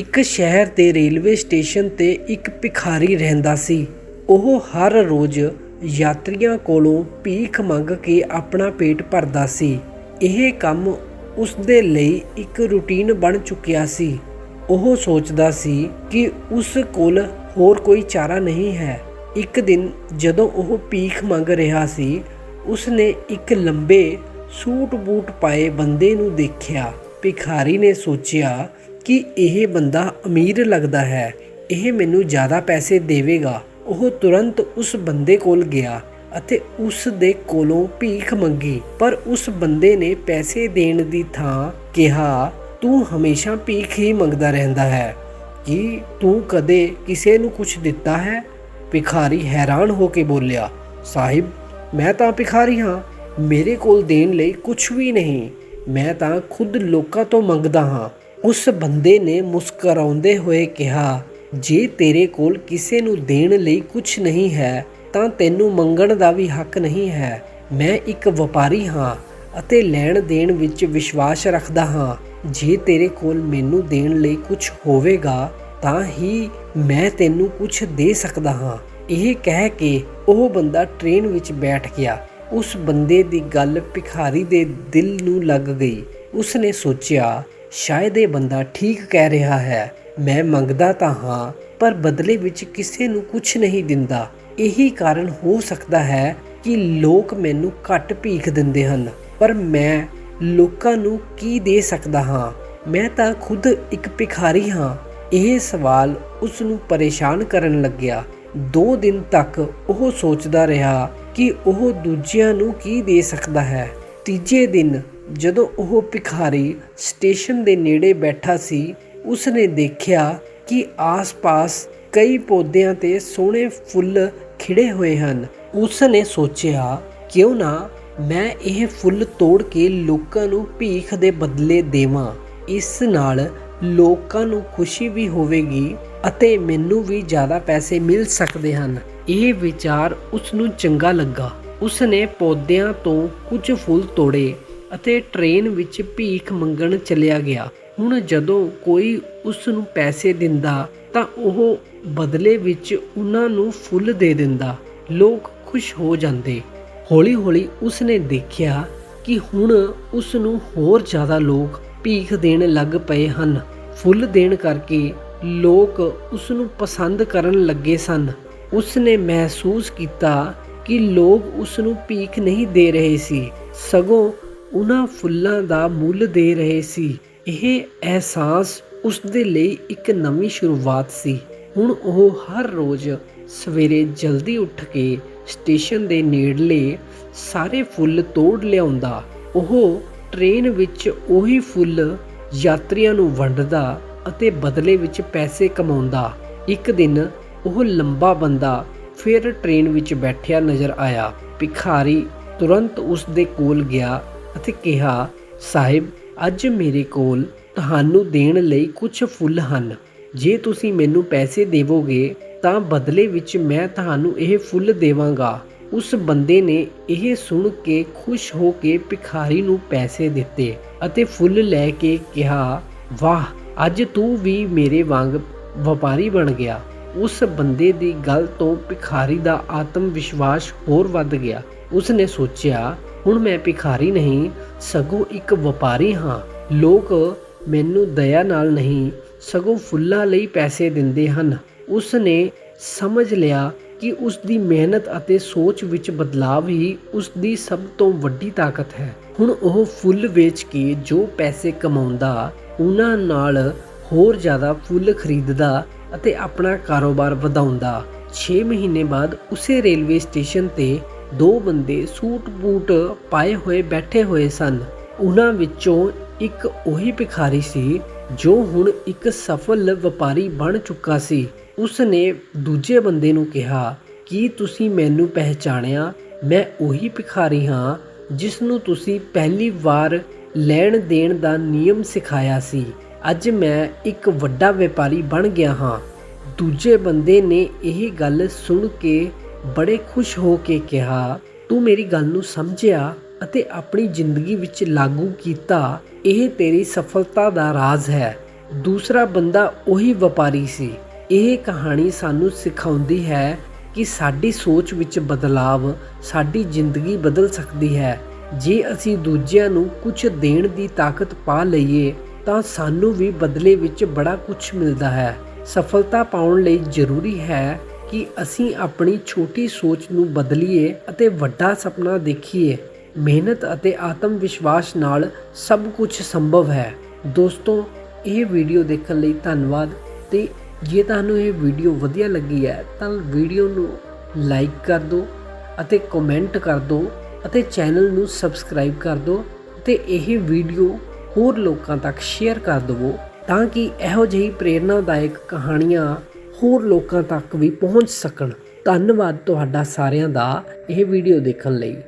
ਇੱਕ ਸ਼ਹਿਰ ਦੇ ਰੇਲਵੇ ਸਟੇਸ਼ਨ ਤੇ ਇੱਕ ਭਿਖਾਰੀ ਰਹਿੰਦਾ ਸੀ। ਉਹ ਹਰ ਰੋਜ਼ ਯਾਤਰੀਆਂ ਕੋਲੋਂ ਭੀਖ ਮੰਗ ਕੇ ਆਪਣਾ ਪੇਟ ਭਰਦਾ ਸੀ। ਇਹ ਕੰਮ ਉਸ ਦੇ ਲਈ ਇੱਕ ਰੁਟੀਨ ਬਣ ਚੁੱਕਿਆ ਸੀ। ਉਹ ਸੋਚਦਾ ਸੀ ਕਿ ਉਸ ਕੋਲ ਹੋਰ ਕੋਈ ਚਾਰਾ ਨਹੀਂ ਹੈ। ਇੱਕ ਦਿਨ ਜਦੋਂ ਉਹ ਭੀਖ ਮੰਗ ਰਿਹਾ ਸੀ ਉਸ ਨੇ ਇੱਕ ਲੰਬੇ ਸੂਟ ਬੂਟ ਪਾਏ ਬੰਦੇ ਨੂੰ ਦੇਖਿਆ। ਭਿਖਾਰੀ ਨੇ ਸੋਚਿਆ ਕਿ ਇਹ ਬੰਦਾ ਅਮੀਰ ਲੱਗਦਾ ਹੈ, ਇਹ ਮੈਨੂੰ ਜ਼ਿਆਦਾ ਪੈਸੇ ਦੇਵੇਗਾ। ਉਹ ਤੁਰੰਤ ਉਸ ਬੰਦੇ ਕੋਲ ਗਿਆ ਅਤੇ ਉਸ ਦੇ ਕੋਲੋਂ ਭੀਖ ਮੰਗੀ। ਪਰ ਉਸ ਬੰਦੇ ਨੇ ਪੈਸੇ ਦੇਣ ਦੀ ਥਾਂ ਕਿਹਾ, ਤੂੰ ਹਮੇਸ਼ਾ ਭੀਖ ਹੀ ਮੰਗਦਾ ਰਹਿੰਦਾ ਹੈ। ਕੀ ਤੂੰ ਕਦੇ ਕਿਸੇ ਨੂੰ ਕੁਝ ਦਿੱਤਾ ਹੈ? ਭਿਖਾਰੀ ਹੈਰਾਨ ਹੋ ਕੇ ਬੋਲਿਆ, ਸਾਹਿਬ, ਮੈਂ ਤਾਂ ਭਿਖਾਰੀ ਹਾਂ। ਮੇਰੇ ਕੋਲ ਦੇਣ ਲਈ ਕੁਝ ਵੀ ਨਹੀਂ। ਮੈਂ ਤਾਂ ਖੁਦ ਲੋਕਾਂ ਤੋਂ ਮੰਗਦਾ ਹਾਂ। ਉਸ ਬੰਦੇ ਨੇ ਮੁਸਕਰਾਉਂਦੇ ਹੋਏ ਕਿਹਾ, ਜੇ ਤੇਰੇ ਕੋਲ ਕਿਸੇ ਨੂੰ ਦੇਣ ਲਈ ਕੁਝ ਨਹੀਂ ਹੈ, ਤਾਂ ਤੈਨੂੰ ਮੰਗਣ ਦਾ ਵੀ ਹੱਕ ਨਹੀਂ ਹੈ। ਮੈਂ ਇੱਕ ਵਪਾਰੀ ਹਾਂ ਅਤੇ ਲੈਣ ਦੇਣ ਵਿੱਚ ਵਿਸ਼ਵਾਸ ਰੱਖਦਾ ਹਾਂ। ਜੇ ਤੇਰੇ ਕੋਲ ਮੈਨੂੰ ਦੇਣ ਲਈ ਕੁਝ ਹੋਵੇਗਾ, ਤਾਂ ਹੀ ਮੈਂ ਤੈਨੂੰ ਕੁਝ ਦੇ ਸਕਦਾ ਹਾਂ। ਇਹ ਕਹਿ ਕੇ ਉਹ ਬੰਦਾ ਟ੍ਰੇਨ ਵਿੱਚ ਬੈਠ ਗਿਆ। ਉਸ ਬੰਦੇ ਦੀ ਗੱਲ ਭਿਖਾਰੀ ਦੇ ਦਿਲ ਨੂੰ ਲੱਗ ਗਈ। ਉਸਨੇ ਸੋਚਿਆ ਸ਼ਾਇਦ ਇਹ ਬੰਦਾ ਠੀਕ ਕਹਿ ਰਿਹਾ ਹੈ। ਮੈਂ ਮੰਗਦਾ ਤਾਂ ਹਾਂ, ਪਰ ਬਦਲੇ ਵਿੱਚ ਕਿਸੇ ਨੂੰ ਕੁਝ ਨਹੀਂ ਦਿੰਦਾ। ਇਹੀ ਕਾਰਨ ਹੋ ਸਕਦਾ ਹੈ ਕਿ ਲੋਕ ਮੈਨੂੰ ਘੱਟ ਭੀਖ ਦਿੰਦੇ ਹਨ। ਪਰ ਮੈਂ ਲੋਕਾਂ ਨੂੰ ਕੀ ਦੇ ਸਕਦਾ ਹਾਂ? ਮੈਂ ਤਾਂ ਖੁਦ ਇੱਕ ਭਿਖਾਰੀ ਹਾਂ। ਇਹ ਸਵਾਲ ਉਸ ਨੂੰ ਪਰੇਸ਼ਾਨ ਕਰਨ ਲੱਗਿਆ। 2 ਦਿਨ ਤੱਕ ਉਹ ਸੋਚਦਾ ਰਿਹਾ ਕਿ ਉਹ ਦੂਜਿਆਂ ਨੂੰ ਕੀ ਦੇ ਸਕਦਾ ਹੈ। ਤੀਜੇ ਦਿਨ ਜਦੋਂ ਉਹ ਭਿਖਾਰੀ ਸਟੇਸ਼ਨ ਦੇ ਨੇੜੇ ਬੈਠਾ ਸੀ ਉਸ ਨੇ ਦੇਖਿਆ ਕਿ ਆਸ-ਪਾਸ ਕਈ ਪੌਦਿਆਂ ਤੇ ਸੋਹਣੇ ਫੁੱਲ ਖਿੜੇ ਹੋਏ ਹਨ। ਉਸ ਨੇ ਸੋਚਿਆ, ਕਿਉਂ ਨਾ ਮੈਂ ਇਹ ਫੁੱਲ ਤੋੜ ਕੇ ਲੋਕਾਂ ਨੂੰ ਭੀਖ ਦੇ ਬਦਲੇ ਦੇਵਾਂ। ਇਸ ਨਾਲ ਲੋਕਾਂ ਨੂੰ ਖੁਸ਼ੀ ਵੀ ਹੋਵੇਗੀ ਅਤੇ ਮੈਨੂੰ ਵੀ ਜ਼ਿਆਦਾ ਪੈਸੇ ਮਿਲ ਸਕਦੇ ਹਨ। ਇਹ ਵਿਚਾਰ ਉਸ ਨੂੰ ਚੰਗਾ ਲੱਗਾ। ਉਸ ਨੇ ਪੌਦਿਆਂ ਤੋਂ ਕੁਝ ਫੁੱਲ ਤੋੜੇ। ਅਤੇ ਟ੍ਰੇਨ ਵਿੱਚ ਭੀਖ ਮੰਗਣ ਚਲਿਆ ਗਿਆ। ਹੁਣ ਜਦੋਂ ਕੋਈ ਉਸ ਨੂੰ ਪੈਸੇ ਦਿੰਦਾ, ਤਾਂ ਉਹ ਬਦਲੇ ਵਿੱਚ ਉਹਨਾਂ ਨੂੰ ਫੁੱਲ ਦੇ ਦਿੰਦਾ। ਲੋਕ ਖੁਸ਼ ਹੋ ਜਾਂਦੇ। ਹੌਲੀ-ਹੌਲੀ ਉਸ ਨੇ ਦੇਖਿਆ ਕਿ ਹੁਣ ਉਸ ਨੂੰ ਹੋਰ ਜ਼ਿਆਦਾ ਲੋਕ ਭੀਖ ਦੇਣ ਲੱਗ ਪਏ ਹਨ। ਫੁੱਲ ਦੇਣ ਕਰਕੇ ਲੋਕ ਉਸ ਨੂੰ ਪਸੰਦ ਕਰਨ ਲੱਗੇ ਸਨ। ਉਸ ਨੇ ਮਹਿਸੂਸ ਕੀਤਾ ਕਿ ਲੋਕ ਉਸ ਨੂੰ ਭੀਖ ਨਹੀਂ ਦੇ ਰਹੇ ਸੀ। ਸਗੋਂ ਉਹਨਾਂ ਫੁੱਲਾਂ ਦਾ ਮੁੱਲ ਦੇ ਰਹੇ ਸੀ। ਇਹ ਅਹਿਸਾਸ ਉਸ ਦੇ ਲਈ ਇੱਕ ਨਵੀਂ ਸ਼ੁਰੂਆਤ ਸੀ। ਹੁਣ ਉਹ ਹਰ ਰੋਜ਼ ਸਵੇਰੇ ਜਲਦੀ ਉੱਠ ਕੇ ਸਟੇਸ਼ਨ ਦੇ ਨੇੜਲੇ ਸਾਰੇ ਫੁੱਲ ਤੋੜ ਲਿਆਉਂਦਾ। ਉਹ ਟ੍ਰੇਨ ਵਿੱਚ ਉਹੀ ਫੁੱਲ ਯਾਤਰੀਆਂ ਨੂੰ ਵੰਡਦਾ ਅਤੇ ਬਦਲੇ ਵਿੱਚ ਪੈਸੇ ਕਮਾਉਂਦਾ। ਇੱਕ ਦਿਨ ਉਹ ਲੰਬਾ ਬੰਦਾ ਫਿਰ ਟ੍ਰੇਨ ਵਿੱਚ ਬੈਠਿਆ ਨਜ਼ਰ ਆਇਆ। ਭਿਖਾਰੀ ਤੁਰੰਤ ਉਸ ਦੇ ਕੋਲ ਗਿਆ ਅਤੇ ਕਿਹਾ, ਸਾਹਿਬ, ਅੱਜ ਮੇਰੇ ਕੋਲ ਤੁਹਾਨੂੰ ਦੇਣ ਲਈ ਕੁਝ ਫੁੱਲ ਹਨ। ਜੇ ਤੁਸੀਂ ਮੈਨੂੰ ਪੈਸੇ ਦੇਵੋਗੇ, ਤਾਂ ਬਦਲੇ ਵਿੱਚ ਮੈਂ ਤੁਹਾਨੂੰ ਇਹ ਫੁੱਲ ਦੇਵਾਂਗਾ। ਉਸ ਬੰਦੇ ਨੇ ਇਹ ਸੁਣ ਕੇ ਖੁਸ਼ ਹੋ ਕੇ ਭਿਖਾਰੀ ਨੂੰ ਪੈਸੇ ਦਿੱਤੇ ਅਤੇ ਫੁੱਲ ਲੈ ਕੇ ਕਿਹਾ, ਵਾਹ, ਅੱਜ ਤੂੰ ਵੀ ਮੇਰੇ ਵਾਂਗ ਵਪਾਰੀ ਬਣ ਗਿਆ। ਉਸ ਬੰਦੇ ਦੀ ਗੱਲ ਤੋਂ ਭਿਖਾਰੀ ਦਾ ਆਤਮ ਵਿਸ਼ਵਾਸ ਹੋਰ ਵੱਧ ਗਿਆ। ਉਸਨੇ ਸੋਚਿਆ ਹੁਣ ਮੈਂ ਭਿਖਾਰੀ ਨਹੀਂ, ਸਗੋਂ ਇੱਕ ਵਪਾਰੀ ਹਾਂ। ਲੋਕ ਮੈਨੂੰ ਦਇਆ ਨਾਲ ਨਹੀਂ, ਸਗੋਂ ਫੁੱਲਾਂ ਲਈ ਪੈਸੇ ਦਿੰਦੇ ਹਨ। ਉਸ ਨੇ ਸਮਝ ਲਿਆ ਕਿ ਉਸ ਦੀ ਮਿਹਨਤ ਅਤੇ ਸੋਚ ਵਿੱਚ ਬਦਲਾਵ ਹੀ ਉਸ ਦੀ ਸਭ ਤੋਂ ਵੱਡੀ ਤਾਕਤ ਹੈ। ਹੁਣ ਉਹ ਫੁੱਲ ਵੇਚ ਕੇ ਜੋ ਪੈਸੇ ਕਮਾਉਂਦਾ, ਉਹਨਾਂ ਨਾਲ ਹੋਰ ਜ਼ਿਆਦਾ ਫੁੱਲ ਖਰੀਦਦਾ ਅਤੇ ਆਪਣਾ ਕਾਰੋਬਾਰ ਵਧਾਉਂਦਾ। 6 ਮਹੀਨੇ ਬਾਅਦ ਉਸੇ ਰੇਲਵੇ ਸਟੇਸ਼ਨ ਤੇ ਦੋ ਬੰਦੇ ਸੂਟ ਬੂਟ ਪਾਏ ਹੋਏ ਬੈਠੇ ਹੋਏ ਸਨ। ਉਹਨਾਂ ਵਿੱਚੋਂ ਇੱਕ ਉਹੀ ਭਿਖਾਰੀ ਸੀ, ਜੋ ਹੁਣ ਇੱਕ ਸਫਲ ਵਪਾਰੀ ਬਣ ਚੁੱਕਾ ਸੀ। ਉਸ ਨੇ ਦੂਜੇ ਬੰਦੇ ਨੂੰ ਕਿਹਾ, ਕੀ ਤੁਸੀਂ ਮੈਨੂੰ ਪਹਿਚਾਣਿਆ? ਮੈਂ ਉਹੀ ਭਿਖਾਰੀ ਹਾਂ ਜਿਸ ਨੂੰ ਤੁਸੀਂ ਪਹਿਲੀ ਵਾਰ ਲੈਣ ਦੇਣ ਦਾ ਨਿਯਮ ਸਿਖਾਇਆ ਸੀ। ਅੱਜ ਮੈਂ ਇੱਕ ਵੱਡਾ ਵਪਾਰੀ ਬਣ ਗਿਆ ਹਾਂ। ਦੂਜੇ ਬੰਦੇ ਨੇ ਇਹ ਗੱਲ ਸੁਣ ਕੇ ਬੜੇ ਖੁਸ਼ ਹੋ ਕੇ ਕਿਹਾ, ਤੂੰ ਮੇਰੀ ਗੱਲ ਨੂੰ ਸਮਝਿਆ ਅਤੇ ਆਪਣੀ ਜ਼ਿੰਦਗੀ ਵਿੱਚ ਲਾਗੂ ਕੀਤਾ। ਇਹ ਤੇਰੀ ਸਫਲਤਾ ਦਾ ਰਾਜ਼ ਹੈ। ਦੂਸਰਾ ਬੰਦਾ ਉਹੀ ਵਪਾਰੀ ਸੀ। ਇਹ ਕਹਾਣੀ ਸਾਨੂੰ ਸਿਖਾਉਂਦੀ ਹੈ ਕਿ ਸਾਡੀ ਸੋਚ ਵਿੱਚ ਬਦਲਾਵ ਸਾਡੀ ਜ਼ਿੰਦਗੀ ਬਦਲ ਸਕਦੀ ਹੈ। ਜੇ ਅਸੀਂ ਦੂਜਿਆਂ ਨੂੰ ਕੁਝ ਦੇਣ ਦੀ ਤਾਕਤ ਪਾ ਲਈਏ, ਤਾਂ ਸਾਨੂੰ ਵੀ ਬਦਲੇ ਵਿੱਚ ਬੜਾ ਕੁਝ ਮਿਲਦਾ ਹੈ। ਸਫਲਤਾ ਪਾਉਣ ਲਈ ਜ਼ਰੂਰੀ ਹੈ ਕਿ ਅਸੀਂ ਆਪਣੀ ਛੋਟੀ ਸੋਚ ਨੂੰ ਬਦਲੀਏ ਅਤੇ ਵੱਡਾ ਸੁਪਨਾ ਦੇਖੀਏ। ਮਿਹਨਤ ਅਤੇ ਆਤਮ ਵਿਸ਼ਵਾਸ ਨਾਲ ਸਭ ਕੁਝ ਸੰਭਵ ਹੈ। ਦੋਸਤੋ, ਇਹ ਵੀਡੀਓ ਦੇਖਣ ਲਈ ਧੰਨਵਾਦ। ਤੇ ਜੇ ਤੁਹਾਨੂੰ ਇਹ ਵੀਡੀਓ ਵਧੀਆ ਲੱਗੀ ਹੈ, ਤਾਂ ਵੀਡੀਓ ਨੂੰ ਲਾਈਕ ਕਰ ਦਿਓ ਅਤੇ ਕਮੈਂਟ ਕਰ ਦਿਓ ਅਤੇ ਚੈਨਲ ਨੂੰ ਸਬਸਕ੍ਰਾਈਬ ਕਰ ਦਿਓ ਤੇ ਇਹ ਵੀਡੀਓ ਹੋਰ ਲੋਕਾਂ ਤੱਕ ਸ਼ੇਅਰ ਕਰ ਦਿਵੋ ਤਾਂ ਕਿ ਇਹੋ ਜਿਹੀ ਪ੍ਰੇਰਨਾਦਾਇਕ ਕਹਾਣੀਆਂ ਹੋਰ ਲੋਕਾਂ ਤੱਕ ਵੀ ਪਹੁੰਚ ਸਕਣ। ਧੰਨਵਾਦ ਤੁਹਾਡਾ ਸਾਰਿਆਂ ਦਾ ਇਹ ਵੀਡੀਓ ਦੇਖਣ ਲਈ।